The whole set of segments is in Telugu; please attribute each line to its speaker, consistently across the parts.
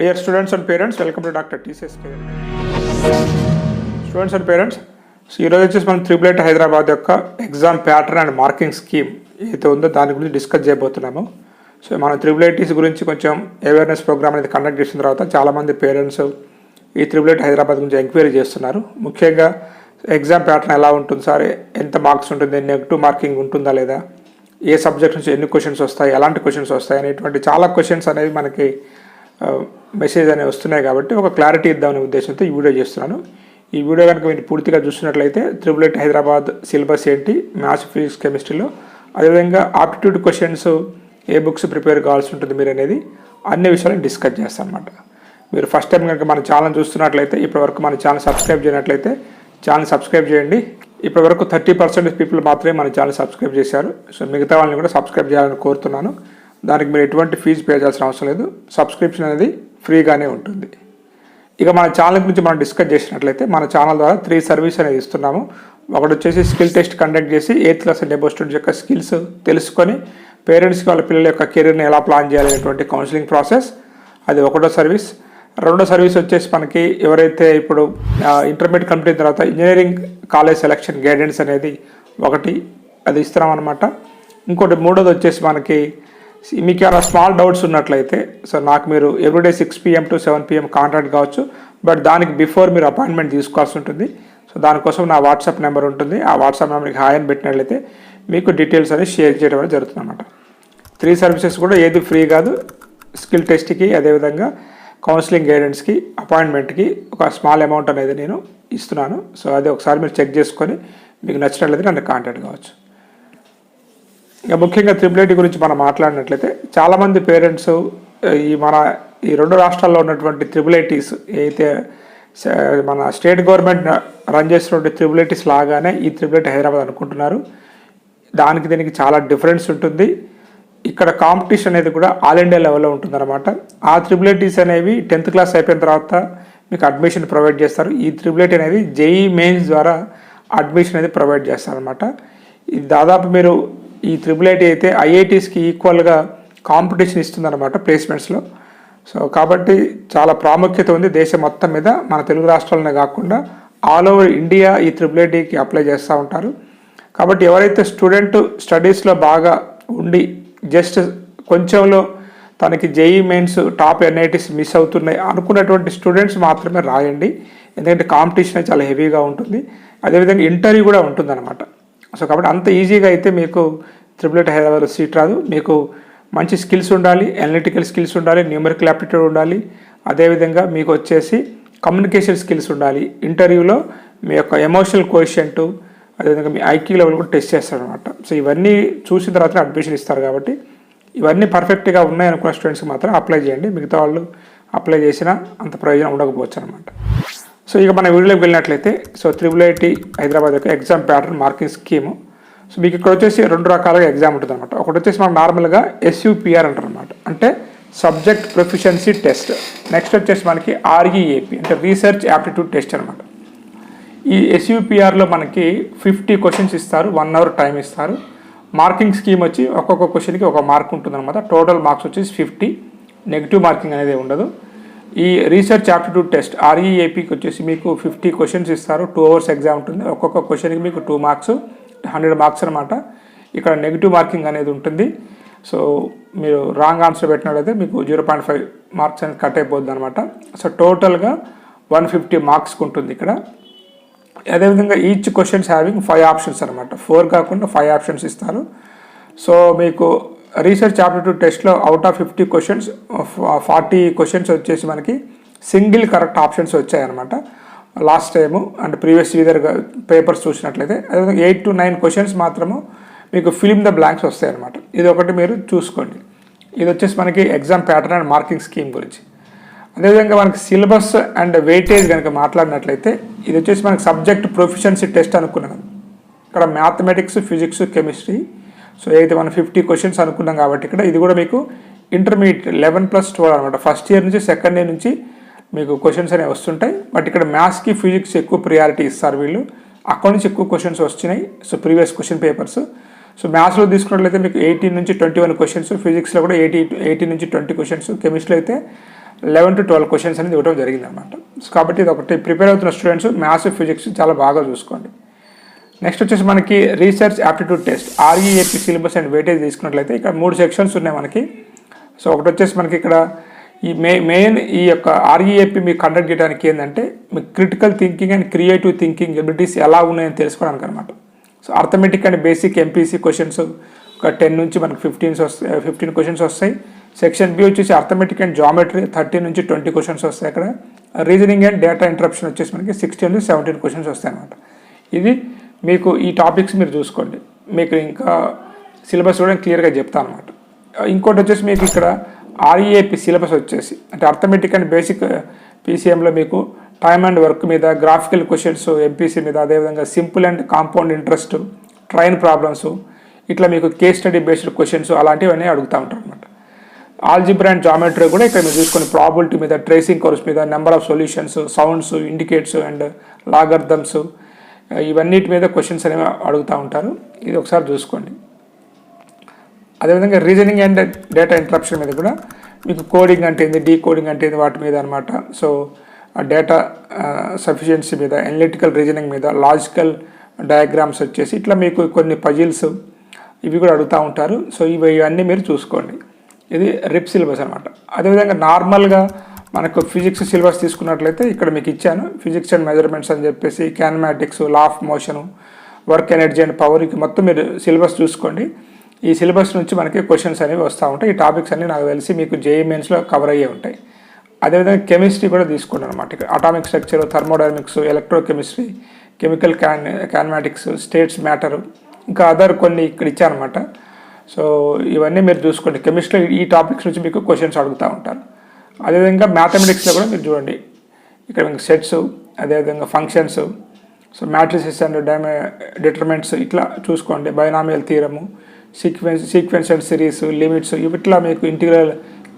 Speaker 1: Dear students and parents welcome to doctor TCS care students and parents ఈరోజు వచ్చేసి మనం త్రిబుల్ ఎయిట్ హైదరాబాద్ యొక్క exam pattern and marking scheme ఏదైతే ఉందో దాని గురించి డిస్కస్ చేయబోతున్నాము. సో మనం త్రిబుల్ ఎయిటీస్ గురించి కొంచెం అవేర్నెస్ ప్రోగ్రామ్ అనేది కండక్ట్ చేసిన తర్వాత చాలామంది పేరెంట్స్ ఈ త్రిబుల్ ఎయిట్ హైదరాబాద్ గురించి ఎంక్వైరీ చేస్తున్నారు. ముఖ్యంగా ఎగ్జామ్ ప్యాటర్న్ ఎలా ఉంటుంది సార్? ఎంత మార్క్స్ ఉంటుంది? నెగిటివ్ మార్కింగ్ ఉంటుందా లేదా? ఏ సబ్జెక్ట్ నుంచి ఎన్ని క్వశ్చన్స్ వస్తాయి? ఎలాంటి క్వశ్చన్స్ వస్తాయి? అనేటువంటి చాలా క్వశ్చన్స్ అనేవి మనకి మెసేజ్ అనేవి వస్తున్నాయి కాబట్టి ఒక క్లారిటీ ఇద్దామనే ఉద్దేశంతో ఈ వీడియో చేస్తున్నాను. ఈ వీడియో కనుక మీరు పూర్తిగా చూసినట్లయితే త్రిబుల్ ఎయిట్ హైదరాబాద్ సిలబస్ ఏంటి? మ్యాథ్స్ ఫిజిక్స్ కెమిస్ట్రీలో అదేవిధంగా ఆప్టిట్యూడ్ క్వశ్చన్స్ ఏ బుక్స్ ప్రిపేర్ కావాల్సి ఉంటుంది మీరు అనేది అన్ని విషయాలను డిస్కస్ చేస్తాను అనమాట మీరు ఫస్ట్ టైం కనుక మన ఛానల్ చూస్తున్నట్లయితే ఇప్పటివరకు మన ఛానల్ సబ్స్క్రైబ్ చేయనట్లయితే ఛానల్ సబ్స్క్రైబ్ చేయండి. ఇప్పటివరకు థర్టీ పర్సెంట్ పీపుల్ మాత్రమే మన ఛానల్ సబ్స్క్రైబ్ చేశారు. సో మిగతా వాళ్ళని కూడా సబ్స్క్రైబ్ చేయాలని కోరుతున్నాను. దానికి మీరు ఎటువంటి ఫీజు పే చేయాల్సిన అవసరం లేదు. సబ్స్క్రిప్షన్ అనేది ఫ్రీగానే ఉంటుంది. ఇక మన ఛానల్ గురించి మనం డిస్కస్ చేసినట్లయితే మన ఛానల్ ద్వారా త్రీ సర్వీస్ అనేది ఇస్తున్నాము. ఒకటి వచ్చేసి స్కిల్ టెస్ట్ కండక్ట్ చేసి ఎయిత్ క్లాస్ డెబో స్టూడెంట్స్ యొక్క స్కిల్స్ తెలుసుకొని పేరెంట్స్కి వాళ్ళ పిల్లల యొక్క కెరీర్ని ఎలా ప్లాన్ చేయాలనేటువంటి కౌన్సిలింగ్ ప్రాసెస్ అది ఒకటో సర్వీస్ రెండో సర్వీస్ వచ్చేసి మనకి ఎవరైతే ఇప్పుడు ఇంటర్మీడియట్ కంప్లీట్ అయిన తర్వాత ఇంజనీరింగ్ కాలేజ్ సెలక్షన్ గైడెన్స్ అనేది ఒకటి అది ఇస్తున్నాం అనమాట ఇంకోటి మూడోది వచ్చేసి మనకి మీకు ఏమైనా స్మాల్ డౌట్స్ ఉన్నట్లయితే సో నాకు మీరు everyday six PM to seven PM contact కావచ్చు బట్ దానికి బిఫోర్ మీరు అపాయింట్మెంట్ తీసుకోవాల్సి ఉంటుంది. సో దానికోసం నా వాట్సాప్ నెంబర్ ఉంటుంది. ఆ వాట్సాప్ నెంబర్కి హాయ్ అని పెట్టినట్లయితే మీకు డీటెయిల్స్ అనేది షేర్ చేయడం అనేది జరుగుతుంది అనమాట త్రీ సర్వీసెస్ కూడా ఏది ఫ్రీ కాదు. స్కిల్ టెస్ట్కి అదేవిధంగా కౌన్సిలింగ్ గైడెన్స్కి అపాయింట్మెంట్కి ఒక స్మాల్ అమౌంట్ అనేది నేను ఇస్తున్నాను. సో అది ఒకసారి మీరు చెక్ చేసుకొని మీకు నచ్చినట్లయితే నన్ను కాంటాక్ట్ కావచ్చు. ఇక ముఖ్యంగా త్రిపుల్ గురించి మనం మాట్లాడినట్లయితే చాలామంది పేరెంట్స్ ఈ మన ఈ రెండు రాష్ట్రాల్లో ఉన్నటువంటి త్రిపుల్ ఐటీస్ అయితే మన స్టేట్ గవర్నమెంట్ రన్ చేసినటువంటి త్రిపుల్ లాగానే ఈ త్రిపుల్ హైదరాబాద్ అనుకుంటున్నారు. దానికి దీనికి చాలా డిఫరెన్స్ ఉంటుంది. ఇక్కడ కాంపిటీషన్ అనేది కూడా ఆల్ ఇండియా లెవెల్లో ఉంటుందన్నమాట. ఆ త్రిబుల్ అనేవి టెన్త్ క్లాస్ అయిపోయిన తర్వాత మీకు అడ్మిషన్ ప్రొవైడ్ చేస్తారు. ఈ త్రిబుల్ అనేది జేఈ మెయిన్స్ ద్వారా అడ్మిషన్ అనేది ప్రొవైడ్ చేస్తారనమాట ఇది దాదాపు మీరు ఈ త్రిబుల్ ఐటీ అయితే ఐఐటీస్కి ఈక్వల్గా కాంపిటీషన్ ఇస్తుందన్నమాట ప్లేస్మెంట్స్లో సో కాబట్టి చాలా ప్రాముఖ్యత ఉంది దేశం మొత్తం మీద మన తెలుగు రాష్ట్రాలనే కాకుండా ఆల్ ఓవర్ ఇండియా ఈ త్రిబుల్ ఐటీకి అప్లై చేస్తూ ఉంటారు. కాబట్టి ఎవరైతే స్టూడెంట్ స్టడీస్లో బాగా ఉండి జస్ట్ కొంచెంలో తనకి JEE mains top NITs miss అవుతున్నాయి అనుకున్నటువంటి స్టూడెంట్స్ మాత్రమే రాయండి. ఎందుకంటే కాంపిటీషన్ చాలా హెవీగా ఉంటుంది. అదేవిధంగా ఇంటర్వ్యూ కూడా ఉంటుందన్నమాట. సో కాబట్టి అంత ఈజీగా అయితే మీకు త్రిపుల్ ఎయిట్ హైదరాబాద్లో సీట్ రాదు. మీకు మంచి స్కిల్స్ ఉండాలి అనలిటికల్ స్కిల్స్ ఉండాలి న్యూమరికల్ యాప్టిట్యూడ్ ఉండాలి. అదేవిధంగా మీకు వచ్చేసి కమ్యూనికేషన్ స్కిల్స్ ఉండాలి. ఇంటర్వ్యూలో మీ యొక్క ఎమోషనల్ కోషియంటు అదేవిధంగా మీ ఐక్యూ లెవెల్ కూడా టెస్ట్ చేస్తారనమాట సో ఇవన్నీ చూసిన తర్వాత అడ్మిషన్ ఇస్తారు కాబట్టి ఇవన్నీ పర్ఫెక్ట్గా ఉన్నాయి అనుకున్న స్టూడెంట్స్కి మాత్రం అప్లై చేయండి. మిగతా వాళ్ళు అప్లై చేసినా అంత ప్రయోజనం ఉండకపోవచ్చు అనమాట సో ఇక మన వీడియోలోకి వెళ్ళినట్లయితే సో త్రిబుల్ ఐటీ హైదరాబాద్ యొక్క exam pattern marking scheme so మీకు ఇక్కడ వచ్చేసి రెండు రకాలుగా ఎగ్జామ్ ఉంటుంది అనమాట ఒకటి వచ్చేసి మనం నార్మల్గా ఎస్యూపిఆర్ అంటారు అనమాట అంటే సబ్జెక్ట్ ప్రొఫిషియన్సీ టెస్ట్ నెక్స్ట్ వచ్చేసి మనకి ఆర్ఈఏపి అంటే రీసెర్చ్ యాప్టిట్యూడ్ టెస్ట్ అనమాట ఈ ఎస్యూపిఆర్లో మనకి ఫిఫ్టీ క్వశ్చన్స్ ఇస్తారు వన్ అవర్ టైం ఇస్తారు. మార్కింగ్ స్కీమ్ వచ్చి ఒక్కొక్క క్వశ్చన్కి ఒక మార్క్ ఉంటుంది అనమాట టోటల్ మార్క్స్ వచ్చేసి ఫిఫ్టీ నెగిటివ్ మార్కింగ్ అనేది ఉండదు. ఈ రీసెర్చ్ ఆప్టిట్యూడ్ టెస్ట్ ఆర్ఈఏపీకి వచ్చేసి మీకు ఫిఫ్టీ క్వశ్చన్స్ ఇస్తారు. టూ అవర్స్ ఎగ్జామ్ ఉంటుంది. ఒక్కొక్క క్వశ్చన్కి మీకు టూ మార్క్స్ హండ్రెడ్ మార్క్స్ అనమాట ఇక్కడ నెగిటివ్ మార్కింగ్ అనేది ఉంటుంది. సో మీరు రాంగ్ ఆన్సర్ పెట్టినట్లయితే మీకు జీరో పాయింట్ ఫైవ్ మార్క్స్ అనేది కట్ అయిపోద్ది అనమాట సో టోటల్గా వన్ ఫిఫ్టీ మార్క్స్కి ఉంటుంది ఇక్కడ. అదేవిధంగా each questions having five options అనమాట ఫోర్ కాకుండా ఫైవ్ ఆప్షన్స్ ఇస్తారు. సో మీకు రీసెర్చ్ ఆప్టిట్యూడ్ టెస్ట్లో out of fifty questions forty questions వచ్చేసి మనకి సింగిల్ కరెక్ట్ ఆప్షన్స్ వచ్చాయన్నమాట. Last time and previous year papers చూసినట్లయితే అదేవిధంగా ఎయిట్ టు నైన్ క్వశ్చన్స్ మాత్రము మీకు ఫిలిం ద బ్లాంక్స్ వస్తాయి అనమాట ఇది ఒకటి మీరు చూసుకోండి. ఇది వచ్చేసి మనకి exam pattern and marking scheme గురించి. అదేవిధంగా మనకి సిలబస్ అండ్ వెయిటేజ్ కనుక మాట్లాడినట్లయితే ఇది వచ్చేసి మనకి సబ్జెక్ట్ ప్రొఫిషియన్సీ టెస్ట్ అనుకున్నాను ఇక్కడ మ్యాథమెటిక్స్ ఫిజిక్స్ కెమిస్ట్రీ సో ఏదైతే మనం ఫిఫ్టీ క్వశ్చన్స్ అనుకున్నాం కాబట్టి ఇక్కడ ఇది కూడా మీకు ఇంటర్మీడియట్ లెవెన్ ప్లస్ ట్వెల్వ్ అనమాట ఫస్ట్ ఇయర్ నుంచి సెకండ్ ఇయర్ నుంచి మీకు క్వశ్చన్స్ అనేవి వస్తుంటాయి. బట్ ఇక్కడ మ్యాథ్స్కి ఫిజిక్స్ ఎక్కువ ప్రియారిటీ ఇస్తారు వీళ్ళు. అక్కడి నుంచి ఎక్కువ క్వశ్చన్స్ వచ్చినాయి so previous question papers. So మ్యాథ్స్లో తీసుకున్నట్లయితే మీకు ఎయిటీన్ నుంచి ట్వంటీ వన్ క్వశ్చన్స్ ఫిజిక్స్లో కూడా ఎయిటీ ఎయిటీన్ నుంచి ట్వంటీ క్వశ్చన్స్ కెమిస్ట్రీలో అయితే లెవెన్ టు ట్వెల్వ్ క్వశ్చన్స్ అనేది ఇవ్వడం జరిగింది అనమాట సో కాబట్టి ఇది ఒకటి ప్రిపేర్ అవుతున్న స్టూడెంట్స్ మ్యాథ్స్ ఫిజిక్స్ చాలా బాగా చూసుకోండి. నెక్స్ట్ వచ్చేసి మనకి research aptitude test REAP syllabus and weightage తీసుకున్నట్లయితే ఇక్కడ మూడు సెక్షన్స్ ఉన్నాయి మనకి. సో ఒకటి వచ్చేసి మనకి ఇక్కడ ఈ మే మెయిన్ ఈ యొక్క ఆర్ఈఏపీ మీకు కండక్ట్ చేయడానికి ఏంటంటే మీకు critical thinking and creative thinking abilities ఎలా ఉన్నాయని తెలుసుకోవడానికి అనమాట so arithmetic and basic MPC questions ఒక టెన్ నుంచి మనకి ఫిఫ్టీన్స్ వస్తాయి ఫిఫ్టీన్ క్వశ్చన్స్ వస్తాయి. సెక్షన్ బి వచ్చేసి అర్థమెటిక్ అండ్ జామెట్రీ థర్టీ నుంచి ట్వంటీ క్వశ్చన్స్ వస్తాయి అక్కడ. రీజనింగ్ అండ్ డేటా ఇంటరప్షన్ వచ్చేసి మనకి సిక్స్టీన్ నుంచి సెవెంటీన్ క్వశ్చన్స్ వస్తాయి అనమాట ఇది మీకు ఈ టాపిక్స్ మీరు చూసుకోండి. మీకు ఇంకా సిలబస్ కూడా క్లియర్గా చెప్తాను అనమాట ఇంకోటి వచ్చేసి మీకు ఇక్కడ ఆర్ఈఏపి సిలబస్ వచ్చేసి అంటే అర్థమెటిక్ అండ్ బేసిక్ పీసీఎంలో మీకు టైమ్ అండ్ వర్క్ మీద గ్రాఫికల్ క్వశ్చన్స్ ఎంపీసీ మీద అదేవిధంగా simple and compound interest train problems ఇట్లా మీకు కేస్ స్టడీ బేస్డ్ క్వశ్చన్స్ అలాంటివన్నీ అడుగుతూ ఉంటారు అనమాట ఆల్జిబ్రా అండ్ జామెట్రీ కూడా ఇక్కడ మీరు చూసుకొని ప్రాబిలిటీ మీద ట్రేసింగ్ కోర్స్ మీద number of solutions sounds indicates and logarithms ఇవన్నిటి మీద క్వశ్చన్స్ అనేవి అడుగుతూ ఉంటారు. ఇది ఒకసారి చూసుకోండి. అదేవిధంగా రీజనింగ్ అండ్ డేటా ఇంట్రప్షన్ మీద కూడా మీకు కోడింగ్ అంటే ఏంది డీ కోడింగ్ అంటే ఏంది వాటి మీద అనమాట సో డేటా సఫిషియన్సీ మీద ఎనలిటికల్ రీజనింగ్ మీద లాజికల్ డయాగ్రామ్స్ వచ్చేసి ఇట్లా మీకు కొన్ని పజిల్స్ ఇవి కూడా అడుగుతూ ఉంటారు. సో ఇవి ఇవన్నీ మీరు చూసుకోండి. ఇది రిప్ సిలబస్ అనమాట అదేవిధంగా నార్మల్గా మనకు ఫిజిక్స్ సిలబస్ తీసుకున్నట్లయితే ఇక్కడ మీకు ఇచ్చాను. ఫిజిక్స్ అండ్ మెజర్మెంట్స్ అని చెప్పేసి kinematics law of motion work energy and పవర్కి మొత్తం మీరు సిలబస్ చూసుకోండి. ఈ సిలబస్ నుంచి మనకి క్వశ్చన్స్ అనేవి వస్తూ ఉంటాయి. ఈ టాపిక్స్ అన్ని నాకు తెలిసి మీకు జేఈ మెయిన్స్లో కవర్ అయ్యే ఉంటాయి. అదేవిధంగా కెమిస్ట్రీ కూడా తీసుకోండి అనమాట ఇక్కడ atomic structure thermodynamics electrochemistry chemical can kinematics states matter ఇంకా అదర్ కొన్ని ఇక్కడ ఇచ్చారనమాట సో ఇవన్నీ మీరు చూసుకోండి. కెమిస్ట్రీ ఈ టాపిక్స్ నుంచి మీకు క్వశ్చన్స్ అడుగుతూ ఉంటారు. అదేవిధంగా మ్యాథమెటిక్స్లో కూడా మీరు చూడండి. ఇక్కడ మీకు సెట్స్ అదేవిధంగా ఫంక్షన్స్ సో మ్యాట్రిసెస్ అండ్ డైమె డిటర్మెంట్స్ ఇట్లా చూసుకోండి. Binomial theorem sequence sequence and series limits ఇట్లా మీకు ఇంటిగ్రల్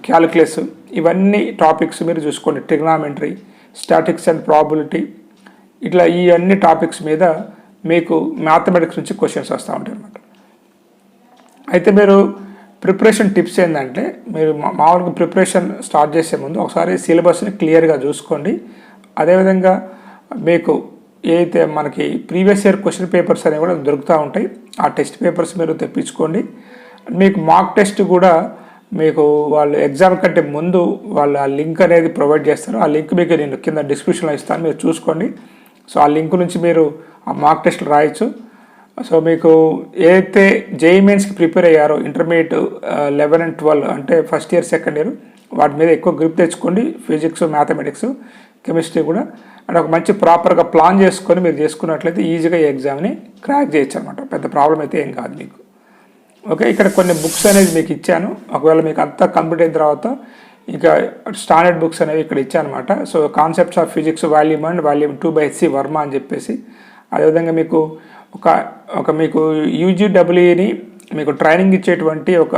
Speaker 1: క్యాలిక్యులస్ ఇవన్నీ టాపిక్స్ మీరు చూసుకోండి. ట్రిగ్నామెంటరీ స్టాటిక్స్ అండ్ ప్రాబిలిటీ ఇట్లా ఈ అన్ని టాపిక్స్ మీద మీకు మ్యాథమెటిక్స్ నుంచి క్వశ్చన్స్ వస్తూ ఉంటాయి అన్నమాట. అయితే మీరు ప్రిపరేషన్ టిప్స్ ఏంటంటే మీరు మా- మామూలుగా ప్రిపరేషన్ స్టార్ట్ చేసే ముందు ఒకసారి సిలబస్ని క్లియర్గా చూసుకోండి. అదేవిధంగా మీకు ఏదైతే మనకి ప్రీవియస్ ఇయర్ క్వశ్చన్ పేపర్స్ అనేవి కూడా దొరుకుతూ ఉంటాయి ఆ టెస్ట్ పేపర్స్ మీరు తెప్పించుకోండి. మీకు మాక్ టెస్ట్ కూడా మీకు వాళ్ళు ఎగ్జామ్ కంటే ముందు వాళ్ళు ఆ లింక్ అనేది ప్రొవైడ్ చేస్తారు. ఆ లింక్ మీకు నేను కింద డిస్క్రిప్షన్లో ఇస్తాను మీరు చూసుకోండి. సో ఆ లింక్ నుంచి మీరు ఆ మాక్ టెస్ట్లు రాయొచ్చు. సో మీకు ఏదైతే జేఈ మెయిన్స్కి ప్రిపేర్ అయ్యారో ఇంటర్మీడియట్ లెవెన్ అండ్ ట్వెల్వ్ అంటే ఫస్ట్ ఇయర్ సెకండ్ ఇయర్ వాటి మీద ఎక్కువ గ్రిప్ తెచ్చుకోండి. ఫిజిక్స్ మ్యాథమెటిక్స్ కెమిస్ట్రీ కూడా. అండ్ ఒక మంచి ప్రాపర్గా ప్లాన్ చేసుకొని మీరు చేసుకున్నట్లయితే ఈజీగా ఈ ఎగ్జామ్ని క్రాక్ చేయొచ్చు అనమాట పెద్ద ప్రాబ్లం అయితే ఏం కాదు మీకు. ఓకే ఇక్కడ కొన్ని బుక్స్ అనేది మీకు ఇచ్చాను. ఒకవేళ మీకు అంతా కంప్లీట్ అయిన తర్వాత ఇంకా స్టాండర్డ్ బుక్స్ అనేవి ఇక్కడ ఇచ్చానమాట. So concepts of physics volume and volume two by C Verma అని చెప్పేసి. అదేవిధంగా మీకు ఒక ఒక మీకు యూజీడబ్ల్యూని మీకు ట్రైనింగ్ ఇచ్చేటువంటి ఒక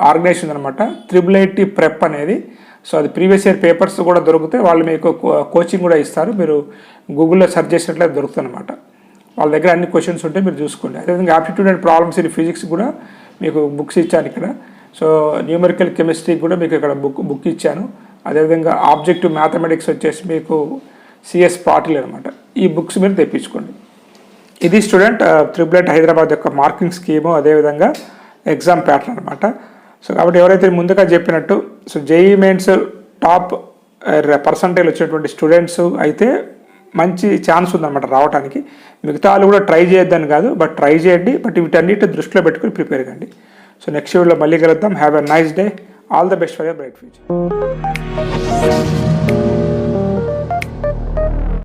Speaker 1: ఆర్గనైజేషన్ అనమాట త్రిబుల్ ఐటీ ప్రెప్ అనేది. సో అది ప్రీవియస్ ఇయర్ పేపర్స్ కూడా దొరుకుతాయి వాళ్ళు మీకు కో- కోచింగ్ కూడా ఇస్తారు. మీరు గూగుల్లో సెర్చ్ చేసినట్లయితే దొరుకుతుంది అనమాట వాళ్ళ దగ్గర అన్ని క్వశ్చన్స్ ఉంటే మీరు చూసుకోండి. అదేవిధంగా aptitude and problems in physics కూడా మీకు బుక్స్ ఇచ్చాను ఇక్కడ. సో న్యూమరికల్ కెమిస్ట్రీ కూడా మీకు ఇక్కడ బుక్ బుక్ ఇచ్చాను. అదేవిధంగా ఆబ్జెక్టివ్ మ్యాథమెటిక్స్ వచ్చేసి మీకు సిఎస్ పాటిల్ అనమాట ఈ బుక్స్ మీరు తెప్పించుకోండి. ఇది స్టూడెంట్ త్రిబులెట్ హైదరాబాద్ యొక్క మార్కింగ్ స్కీము అదేవిధంగా ఎగ్జామ్ ప్యాటర్న్ అనమాట సో కాబట్టి ఎవరైతే ముందుగా చెప్పినట్టు so JEE mains top percentage వచ్చినటువంటి స్టూడెంట్స్ అయితే మంచి ఛాన్స్ ఉందన్నమాట రావడానికి మిగతా వాళ్ళు కూడా ట్రై చేయొద్దని కాదు బట్ ట్రై చేయండి బట్ వీటన్నిటి దృష్టిలో పెట్టుకుని ప్రిపేర్ కండి. సో నెక్స్ట్ వీడియోలో మళ్ళీ కలుద్దాం. Have a nice day. All the best for your bright future.